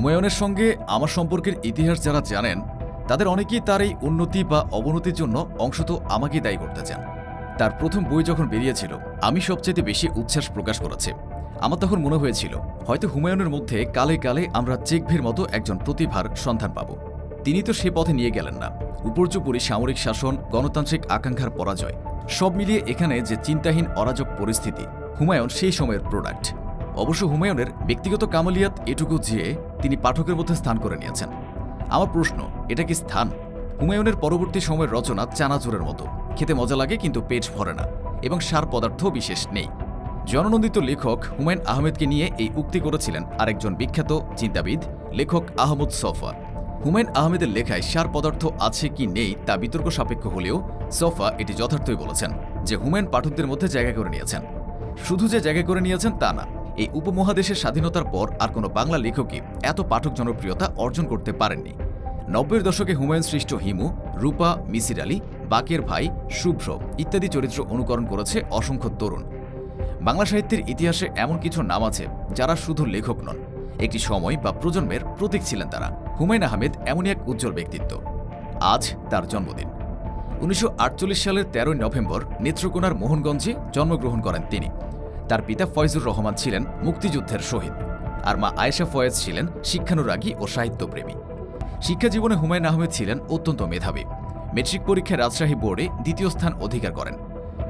হুমায়ুনের সঙ্গে আমার সম্পর্কের ইতিহাস যারা জানেন, তাদের অনেকেই তার এই উন্নতি বা অবনতির জন্য অংশত আমাকেই দায়ী করতে চান। তার প্রথম বই যখন বেরিয়েছিল, আমি সবচেয়ে বেশি উচ্ছ্বাস প্রকাশ করেছে। আমার তখন মনে হয়েছিল, হয়তো হুমায়ুনের মধ্যে কালে কালে আমরা চেকভের মতো একজন প্রতিভার সন্ধান পাব। তিনি তো সে পথে নিয়ে গেলেন না। উপর্যুপরি সামরিক শাসন, গণতান্ত্রিক আকাঙ্ক্ষার পরাজয়, সব মিলিয়ে এখানে যে চিন্তাহীন অরাজক পরিস্থিতি, হুমায়ুন সেই সময়ের প্রোডাক্ট অবশ্য হুমায়ুনের ব্যক্তিগত কামালিয়াত এটুকু যে তিনি পাঠকের মধ্যে স্থান করে নিয়েছেন। আমার প্রশ্ন, এটা কি স্থান? হুমায়ুনের পরবর্তী সময়ের রচনা চানাচুরের মতো। খেতে মজা লাগে কিন্তু পেট ভরে না, এবং সার পদার্থ বিশেষ নেই। জননন্দিত লেখক হুমায়ুন আহমেদকে নিয়ে এই উক্তি করেছিলেন আরেকজন বিখ্যাত চিন্তাবিদ, লেখক আহমদ সফা। হুমায়ুন আহমেদের লেখায় সার পদার্থ আছে কি নেই তা বিতর্ক সাপেক্ষ হলেও সফা এটি যথার্থই বলেছেন যে হুমায়ুন পাঠকদের মধ্যে জায়গা করে নিয়েছেন। শুধু যে জায়গা করে নিয়েছেন তা না এই উপমহাদেশের স্বাধীনতার পর আর কোনো বাংলা লেখকই এত পাঠক জনপ্রিয়তা অর্জন করতে পারেননি। নব্বইয়ের দশকে হুমায়ুন সৃষ্ট হিমু, রূপা, মিসির আলী, বাকের ভাই, শুভ্র ইত্যাদি চরিত্র অনুকরণ করেছে অসংখ্য তরুণ। বাংলা সাহিত্যের ইতিহাসে এমন কিছু নাম আছে যারা শুধু লেখক নন, একটি সময় বা প্রজন্মের প্রতীক ছিলেন তারা। হুমায়ুন আহমেদ এমনই এক উজ্জ্বল ব্যক্তিত্ব। আজ তার জন্মদিন। উনিশশো আটচল্লিশ সালের তেরোই নভেম্বর নেত্রকোনার মোহনগঞ্জে জন্মগ্রহণ করেন তিনি। তার পিতা ফয়জুর রহমান ছিলেন মুক্তিযুদ্ধের শহীদ আর মা আয়েশা ফয়েজ ছিলেন শিক্ষানুরাগী ও সাহিত্যপ্রেমী। শিক্ষা জীবনে হুমায়ুন আহমেদ ছিলেন অত্যন্ত মেধাবী। মেট্রিক পরীক্ষায় রাজশাহী বোর্ডে দ্বিতীয় স্থান অধিকার করেন।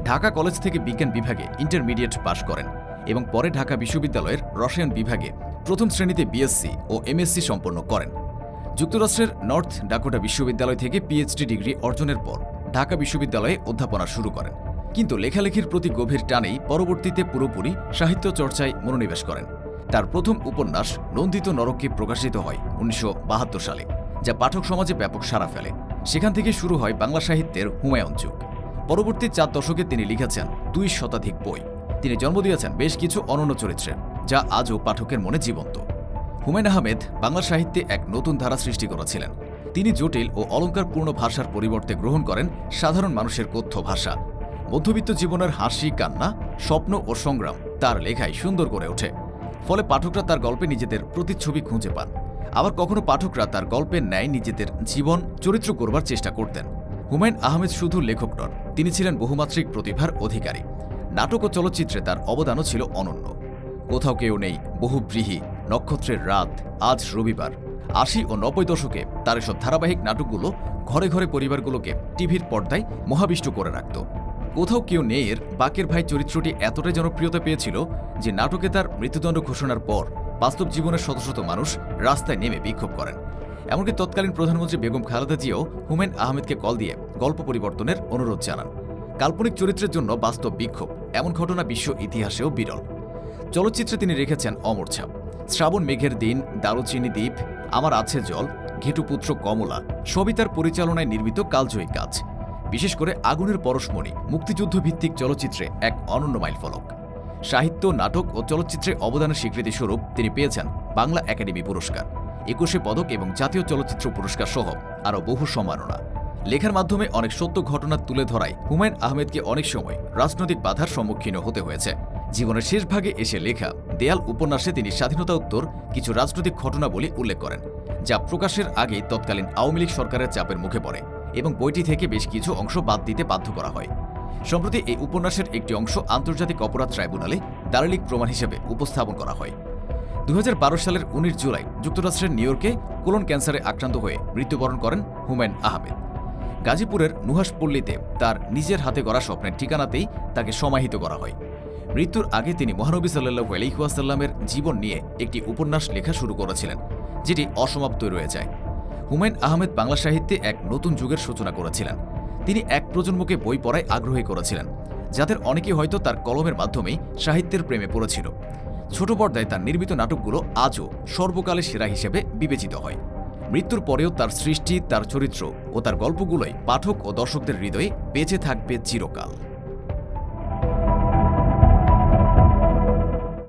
ঢাকা কলেজ থেকে বিজ্ঞান বিভাগে ইন্টারমিডিয়েট পাশ করেন এবং পরে ঢাকা বিশ্ববিদ্যালয়ের রসায়ন বিভাগে প্রথম শ্রেণীতে বিএসসি ও এমএসসি সম্পন্ন করেন। যুক্তরাষ্ট্রের নর্থ ডাকোটা বিশ্ববিদ্যালয় থেকে পিএইচডি ডিগ্রি অর্জনের পর ঢাকা বিশ্ববিদ্যালয়ে অধ্যাপনা শুরু করেন। কিন্তু লেখালেখির প্রতি গভীর টানেই পরবর্তীতে পুরোপুরি সাহিত্য চর্চায় মনোনিবেশ করেন। তার প্রথম উপন্যাস নন্দিত নরককে প্রকাশিত হয় উনিশশো বাহাত্তর সালে, যা পাঠক সমাজে ব্যাপক সাড়া ফেলে। সেখান থেকে শুরু হয় বাংলা সাহিত্যের হুমায়ুন যুগ। পরবর্তী চার দশকে তিনি লিখেছেন দুই শতাধিক বই। তিনি জন্ম দিয়েছেন বেশ কিছু অনন্য চরিত্রে, যা আজও পাঠকের মনে জীবন্ত। হুমায়ুন আহমেদ বাংলা সাহিত্যে এক নতুন ধারা সৃষ্টি করেছিলেন। তিনি জটিল ও অলঙ্কারপূর্ণ ভাষার পরিবর্তে গ্রহণ করেন সাধারণ মানুষের কথ্য ভাষা। মধ্যবিত্ত জীবনের হাসি, কান্না, স্বপ্ন ও সংগ্রাম তার লেখায় সুন্দর করে ওঠে। ফলে পাঠকরা তার গল্পে নিজেদের প্রতিচ্ছবি খুঁজে পান। আবার কখনো পাঠকরা তার গল্পের ন্যায় নিজেদের জীবন, চরিত্র করবার চেষ্টা করতেন। হুমায়ুন আহমেদ শুধু লেখক নন, তিনি ছিলেন বহুমাত্রিক প্রতিভার অধিকারী। নাটক ও চলচ্চিত্রে তার অবদানও ছিল অনন্য। কোথাও কেউ নেই, বহুব্রীহি, নক্ষত্রের রাত, আজ রবিবার। আশি ও নব্বই দশকে তার এসব ধারাবাহিক নাটকগুলো ঘরে ঘরে পরিবারগুলোকে টিভির পর্দায় মহাবিষ্ট করে রাখত। কোথাও কেউ নেই এর বাকের ভাই চরিত্রটি এতটাই জনপ্রিয়তা পেয়েছিল যে নাটকে তার মৃত্যুদণ্ড ঘোষণার পর বাস্তব জীবনের শত শত মানুষ রাস্তায় নেমে বিক্ষোভ করেন। এমনকি তৎকালীন প্রধানমন্ত্রী বেগম খালেদা জিয়াও হুমেন আহমেদকে কল দিয়ে গল্প পরিবর্তনের অনুরোধ জানান। কাল্পনিক চরিত্রের জন্য বাস্তব বিক্ষোভ, এমন ঘটনা বিশ্ব ইতিহাসেও বিরল। চলচ্চিত্রে তিনি রেখেছেন অমর ছাপ। শ্রাবণ মেঘের দিন, দারুচিনি দ্বীপ, আমার আছে জল ঘেটুপুত্র কমলা, সবই তার পরিচালনায় নির্মিত কালজয়ী কাজ। বিশেষ করে আগুনের পরশমণি, মুক্তিযুদ্ধ ভিত্তিক চলচ্চিত্রে এক অনন্য মাইলফলক সাহিত্য, নাটক ও চলচ্চিত্রে অবদানের স্বীকৃতি স্বরূপ তিনি পেয়েছেন বাংলা একাডেমি পুরস্কার, একুশে পদক এবং জাতীয় চলচ্চিত্র পুরস্কার সহ আরও বহু সম্মাননা। লেখার মাধ্যমে অনেক সত্য ঘটনা তুলে ধরায় হুমায়ুন আহমেদকে অনেক সময় রাজনৈতিক বাধার সম্মুখীন হতে হয়েছে। জীবনের শেষ ভাগে এসে লেখা দেয়াল উপন্যাসে তিনি স্বাধীনতা উত্তর কিছু রাজনৈতিক ঘটনা ঘটনাবলী উল্লেখ করেন, যা প্রকাশের আগেই তৎকালীন আওয়ামী লীগ সরকারের চাপের মুখে পড়ে। এবং বইটি থেকে বেশ কিছু অংশ বাদ দিতে বাধ্য করা হয়। সম্প্রতি এই উপন্যাসের একটি অংশ আন্তর্জাতিক অপরাধ ট্রাইব্যুনালে দালালিক প্রমাণ হিসেবে উপস্থাপন করা হয়। দু হাজার বারো সালের উনিশ জুলাই যুক্তরাষ্ট্রের নিউ ইয়র্কে কোলন ক্যান্সারে আক্রান্ত হয়ে মৃত্যুবরণ করেন হুমায়ুন আহমেদ। গাজীপুরের নুহাসপল্লীতে তার নিজের হাতে গড়া স্বপ্নের ঠিকানাতেই তাকে সমাহিত করা হয়। মৃত্যুর আগে তিনি মহানবী সাল্লাহু আলহিহাসাল্লামের জীবন নিয়ে একটি উপন্যাস লেখা শুরু করেছিলেন, যেটি অসমাপ্তই রয়ে যায়। হুমায়ুন আহমেদ বাংলা সাহিত্যে এক নতুন যুগের সূচনা করেছিলেন। তিনি এক প্রজন্মকে বই পড়ায় আগ্রহী করেছিলেন, যাদের অনেকে হয়তো তার কলমের মাধ্যমেই সাহিত্যের প্রেমে পড়েছিল। ছোট পর্দায় তার নির্মিত নাটকগুলো আজও সর্বকালে সেরা হিসেবে বিবেচিত হয়। মৃত্যুর পরেও তার সৃষ্টি, তার চরিত্র ও তার গল্পগুলোই পাঠক ও দর্শকদের হৃদয়ে বেঁচে থাকবে চিরকাল।